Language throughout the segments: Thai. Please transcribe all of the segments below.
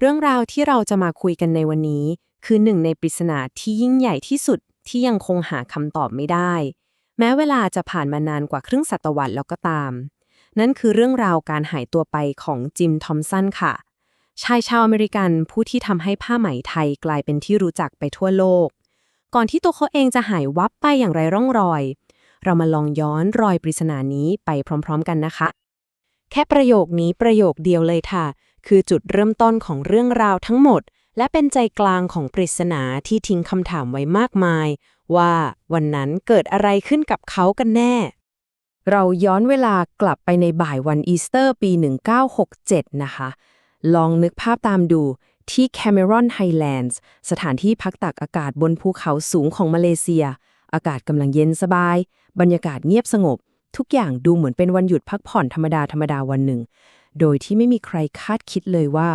เรื่องราวที่เราจะมาคุยกันในวันนี้ คือหนึ่งในปริศนาที่ยิ่งใหญ่ที่สุดที่ยังคงหาคำตอบไม่ได้ แม้เวลาจะผ่านมานานกว่าครึ่งศตวรรษแล้วก็ตาม นั่นคือเรื่องราวการหายตัวไปของจิมทอมสันค่ะ ชายชาวอเมริกันผู้ที่ทำให้ผ้าไหมไทยกลายเป็นที่รู้จักไปทั่วโลก ก่อนที่ตัวเขาเองจะหายวับไปอย่างไรร่องรอย เรามาลองย้อนรอยปริศนานี้ไปพร้อม ๆ กันนะคะ แค่ประโยคนี้ประโยคเดียวเลยค่ะ คือจุดเริ่มต้นของเรื่องราวทั้งหมด และเป็นใจกลางของปริศนาที่ทิ้งคำถามไว้มากมาย ว่าวันนั้นเกิดอะไรขึ้นกับเขากันแน่ เราย้อนเวลากลับไปในบ่ายวันอีสเตอร์ปี 1967 นะคะ ลองนึกภาพตามดูที่ Cameron Highlands สถานที่พักตากอากาศบนภูเขาสูงของมาเลเซีย อากาศกำลังเย็นสบาย บรรยากาศเงียบสงบ ทุกอย่างดูเหมือนเป็นวันหยุดพักผ่อนธรรมดาธรรมดาวันหนึ่ง โดยที่ไม่มีใครคาดคิดเลยว่า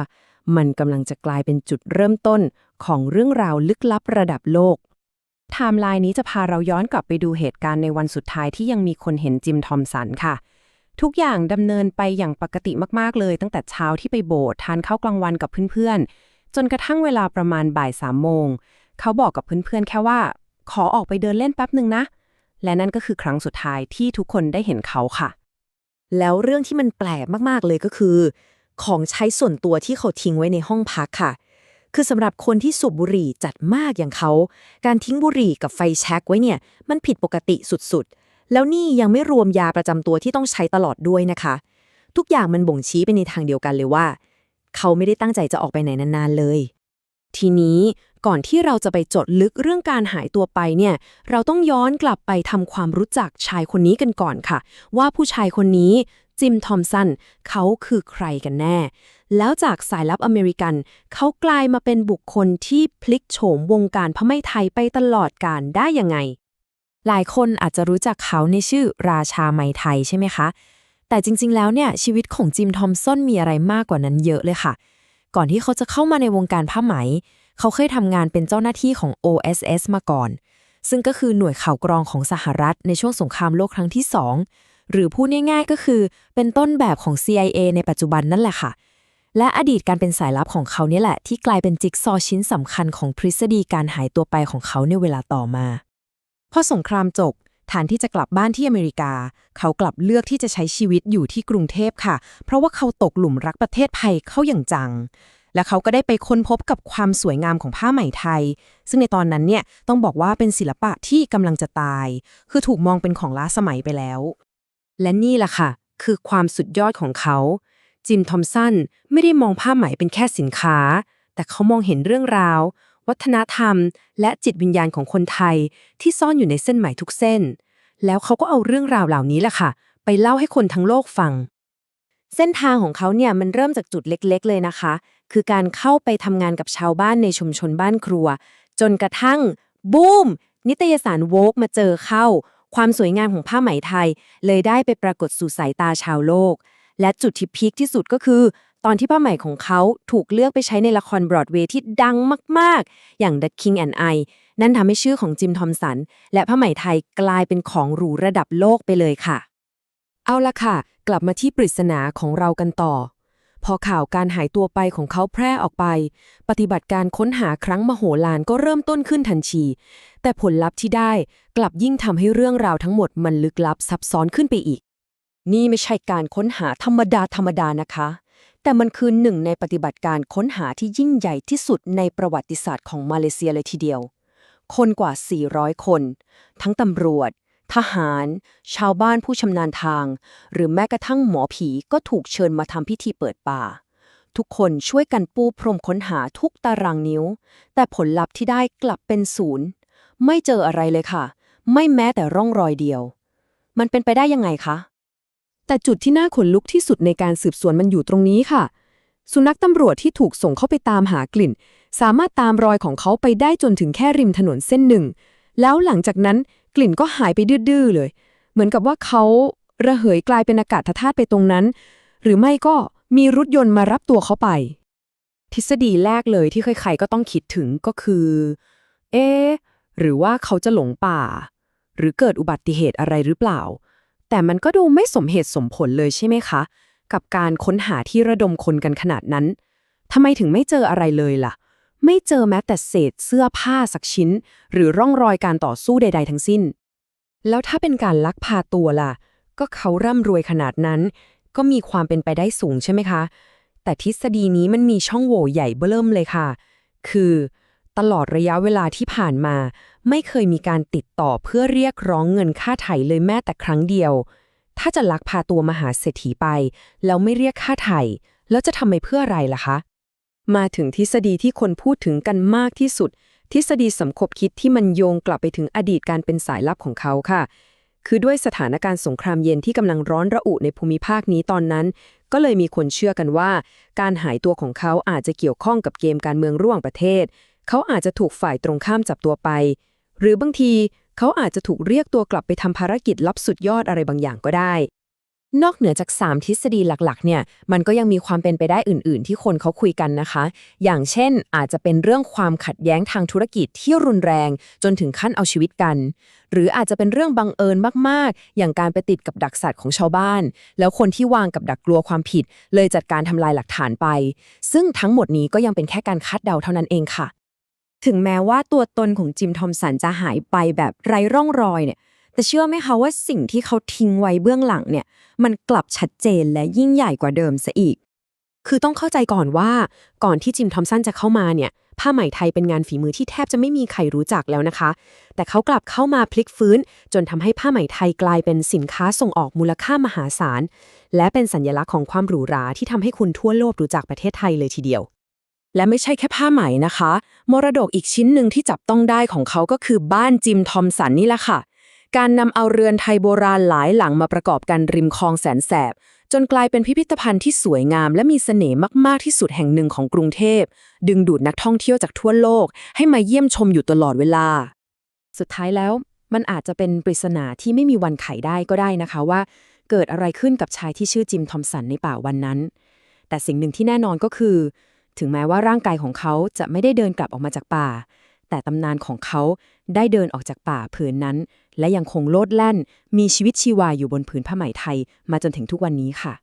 มันกำลังจะกลายเป็นจุดเริ่มต้นของเรื่องราวลึกลับระดับโลกไทม์ไลน์นี้จะพาเราย้อนกลับไปดูเหตุการณ์ในวันสุดท้ายที่ยังมีคนเห็นจิมทอมสันค่ะ ทุกอย่างดำเนินไปอย่างปกติมากๆเลย ตั้งแต่เช้าที่ไปโบสถ์ทานข้าวกลางวันกับเพื่อนๆ จนกระทั่งเวลาประมาณบ่ายสามโมง เขาบอกกับเพื่อนๆ แค่ว่า ขอออกไปเดินเล่นแป๊บหนึ่งนะ และนั่นก็คือครั้งสุดท้ายที่ทุกคนได้เห็นเขาค่ะ แล้วเรื่องที่มันแปลกมากๆเลยก็คือ ของใช้ส่วนตัวที่เขาทิ้งไว้ในห้องพักค่ะ คือสำหรับคนที่สูบบุหรี่จัดมากอย่างเขา การทิ้งบุหรี่กับไฟแช็กไว้เนี่ย มันผิดปกติสุดๆ แล้วนี่ยังไม่รวมยาประจำตัวที่ต้องใช้ตลอดด้วยนะคะ ทุกอย่างมันบ่งชี้ไปในทางเดียวกันเลยว่า เขาไม่ได้ตั้งใจจะออกไปไหนนานๆเลย ทีนี้ก่อนที่เราจะไปจดลึกเรื่องการหายตัวไปเนี่ย เราต้องย้อนกลับไปทำความรู้จักชายคนนี้กันก่อนค่ะ ว่าผู้ชายคนนี้จิมทอมสันเขาคือใครกันแน่ แล้วจากสายลับอเมริกัน เขากลายมาเป็นบุคคลที่พลิกโฉมวงการพระไม่ไทยไปตลอดการได้ยังไง หลายคนอาจจะรู้จักเขาในชื่อราชาไมไทยใช่ไหมคะ แต่จริงๆแล้วเนี่ยชีวิตของจิมทอมสันมีอะไรมากกว่านั้นเยอะเลยค่ะ ก่อนที่เขาจะเข้ามาในวงการผ้าไหม เขาเคยทำงานเป็นเจ้าหน้าที่ของ OSS มาก่อน ซึ่งก็คือหน่วยข่าวกรองของสหรัฐในช่วงสงครามโลกครั้งที่ 2 หรือพูดง่ายๆก็คือเป็นต้นแบบของ CIA ในปัจจุบันนั่นแหละค่ะ และอดีตการเป็นสายลับของเขาเนี่ยแหละ ที่กลายเป็นจิ๊กซอว์ชิ้นสำคัญของทฤษฎีการหายตัวไปของเขาในเวลาต่อมา พอสงครามจบ ฐานที่จะกลับบ้านที่อเมริกา เขากลับเลือกที่จะใช้ชีวิตอยู่ที่กรุงเทพค่ะ เพราะว่าเขาตกหลุมรักประเทศไทยเข้าอย่างจัง และเขาก็ได้ไปค้นพบกับความสวยงามของผ้าไหมไทย ซึ่งในตอนนั้นเนี่ยต้องบอกว่าเป็นศิลปะที่กำลังจะตาย คือถูกมองเป็นของล้าสมัยไปแล้ว และนี่แหละค่ะ คือความสุดยอดของเขา จิมทอมสันไม่ได้มองผ้าไหมเป็นแค่สินค้า แต่เขามองเห็นเรื่องราว วัฒนธรรม และจิตวิญญาณของคนไทย ที่ซ่อนอยู่ในเส้นไหมทุกเส้น แล้วเขาก็เอาเรื่องราวเหล่านี้แหละค่ะ ไปเล่าให้คนทั้งโลกฟัง เส้นทางของเขาเนี่ยมันเริ่มจากจุดเล็ก ๆ เลยนะคะ คือการเข้าไปทำงานกับชาวบ้านในชุมชนบ้านครัว จนกระทั่งบูมนิตยสารโวกมาเจอเข้า ความสวยงามของผ้าไหมไทย เลยได้ไปปรากฏสู่สายตาชาวโลก และจุดที่พีคที่สุดก็คือ ตอนที่ผ้าไหมของเขาถูกเลือกไปใช้ในละครบรอดเวย์ที่ดังมากๆ อย่าง The King and I นั่นทำให้ชื่อของจิมทอมสัน และผ้าไหมไทยกลายเป็นของหรูระดับโลกไปเลยค่ะ เอาละค่ะ กลับมาที่ปริศนาของเรากันต่อ พอข่าวการหายตัวไปของเขาแพร่ออกไป ปฏิบัติการค้นหาครั้งมโหฬารก็เริ่มต้นขึ้นทันที แต่ผลลัพธ์ที่ได้กลับยิ่งทำให้เรื่องราวทั้งหมดมันลึกลับซับซ้อนขึ้นไปอีก นี่ไม่ใช่การค้นหาธรรมดาธรรมดานะคะ แต่มันคือหนึ่งในปฏิบัติการค้นหาที่ยิ่งใหญ่ที่สุดในประวัติศาสตร์ของมาเลเซียเลยทีเดียว คนกว่า 400 คน ทั้งตำรวจ ทหาร ชาวบ้านผู้ชำนาญทาง หรือแม้กระทั่งหมอผีก็ถูกเชิญมาทำพิธีเปิดป่า ทุกคนช่วยกันปูพรมค้นหาทุกตารางนิ้ว แต่ผลลัพธ์ที่ได้กลับเป็นศูนย์ ไม่เจออะไรเลยค่ะ ไม่แม้แต่ร่องรอยเดียว มันเป็นไปได้ยังไงคะ แต่จุดที่น่าขนลุกที่สุดในการสืบสวนมันอยู่ตรงนี้ค่ะ สุนัขตำรวจที่ถูกส่งเข้าไปตามหากลิ่น สามารถตามรอยของเขาไปได้จนถึงแค่ริมถนนเส้นหนึ่ง แล้วหลังจากนั้นกลิ่นก็หายไปดื้อๆเลย เหมือนกับว่าเขาระเหยกลายเป็นอากาศธาตุไปตรงนั้น หรือไม่ก็มีรถยนต์มารับตัวเขาไป ทฤษฎีแรกเลยที่ใครๆก็ต้องคิดถึงก็คือ เอ๊หรือว่าเขาจะหลงป่า หรือเกิดอุบัติเหตุอะไรหรือเปล่า แต่มันก็ดูไม่สมเหตุสมผลเลยใช่ไหมคะ กับการค้นหาที่ระดมคนกันขนาดนั้นทำไมถึงไม่เจออะไรเลยล่ะ ไม่เจอแม้แต่เศษเสื้อผ้าสักชิ้น หรือร่องรอยการต่อสู้ใด ๆ ทั้งสิ้น แล้วถ้าเป็นการลักพาตัวล่ะ ก็เขาร่ำรวยขนาดนั้น ก็มีความเป็นไปได้สูงใช่ไหมคะ แต่ทฤษฎีนี้มันมีช่องโหว่ใหญ่เบ้มเลยค่ะ คือ ตลอดระยะเวลาที่ผ่านมา ไม่เคยมีการติดต่อเพื่อเรียกร้องเงินค่าไถ่เลยแม้แต่ครั้งเดียว ถ้าจะลักพาตัวมหาเศรษฐีไป แล้วไม่เรียกค่าไถ่แล้วจะทำไปเพื่ออะไรล่ะคะ มาถึงทฤษฎีที่คนพูดถึงกันมากที่สุด ทฤษฎีสมคบคิดที่มันโยงกลับไปถึงอดีตการเป็นสายลับของเขาค่ะ คือด้วยสถานการณ์สงครามเย็นที่กำลังร้อนระอุในภูมิภาคนี้ตอนนั้น ก็เลยมีคนเชื่อกันว่า การหายตัวของเขาอาจจะเกี่ยวข้องกับเกมการเมืองระหว่างประเทศ เขาอาจจะถูกฝ่ายตรงข้ามจับตัวไป หรือบางทีเขาอาจจะถูกเรียกตัวกลับไปทำภารกิจลับสุดยอดอะไรบางอย่างก็ได้ นอกเหนือจาก 3 ทฤษฎีหลักๆ เนี่ย มันก็ยังมีความเป็นไปได้อื่น ๆ ที่คนเขาคุยกันนะคะ อย่างเช่น อาจจะเป็นเรื่องความขัดแย้งทางธุรกิจที่รุนแรง จนถึงขั้นเอาชีวิตกัน หรืออาจจะเป็นเรื่องบังเอิญมาก ๆ อย่างการไปติดกับดักสัตว์ของชาวบ้าน แล้วคนที่วางกับดักกลัวความผิด เลยจัดการทำลายหลักฐานไป ซึ่งทั้งหมดนี้ก็ยังเป็นแค่การคาดเดาเท่านั้นเองค่ะ ถึงแม้ว่าตัวตนของจิมทอมสันจะหายไปแบบไร้ร่องรอยเนี่ย แต่เชื่อไหมคะว่าสิ่งที่เขาทิ้งไว้เบื้องหลังเนี่ย มันกลับชัดเจนและยิ่งใหญ่กว่าเดิมซะอีก คือต้องเข้าใจก่อนว่า ก่อนที่จิมทอมสันจะเข้ามาเนี่ย ผ้าไหมไทยเป็นงานฝีมือที่แทบจะไม่มีใครรู้จักแล้วนะคะ แต่เขากลับเข้ามาพลิกฟื้น จนทำให้ผ้าไหมไทยกลายเป็นสินค้าส่งออกมูลค่ามหาศาล และเป็นสัญลักษณ์ของความหรูหราที่ทำให้คุณทั่วโลกรู้จักประเทศไทยเลยทีเดียว และไม่ใช่แค่ผ้าไหมนะคะ มรดกอีกชิ้นหนึ่งที่จับต้องได้ของเขาก็คือบ้านจิมทอมสันนี่แหละค่ะ การนำเอาเรือนไทยโบราณหลายหลังมาประกอบกันริมคลองแสนแสบ จนกลายเป็นพิพิธภัณฑ์ที่สวยงาม และมีเสน่ห์มาก ๆ ที่สุดแห่งหนึ่งของกรุงเทพ ดึงดูดนักท่องเที่ยวจากทั่วโลก ให้มาเยี่ยมชมอยู่ตลอดเวลา สุดท้ายแล้วมันอาจจะเป็นปริศนาที่ไม่มีวันไขได้ก็ได้นะคะว่า เกิดอะไรขึ้นกับชายที่ชื่อจิมทอมสันในป่าวันนั้น แต่สิ่งหนึ่งที่แน่นอนก็คือ ถึงแม้ว่าร่างกายของเขาจะไม่ได้เดินกลับออกมาจากป่า แต่ตำนานของเขาได้เดินออกจากป่าผืนนั้น และยังคงโลดแล่น มีชีวิตชีวาอยู่บนผืนผ้าไหมไทย มาจนถึงทุกวันนี้ค่ะ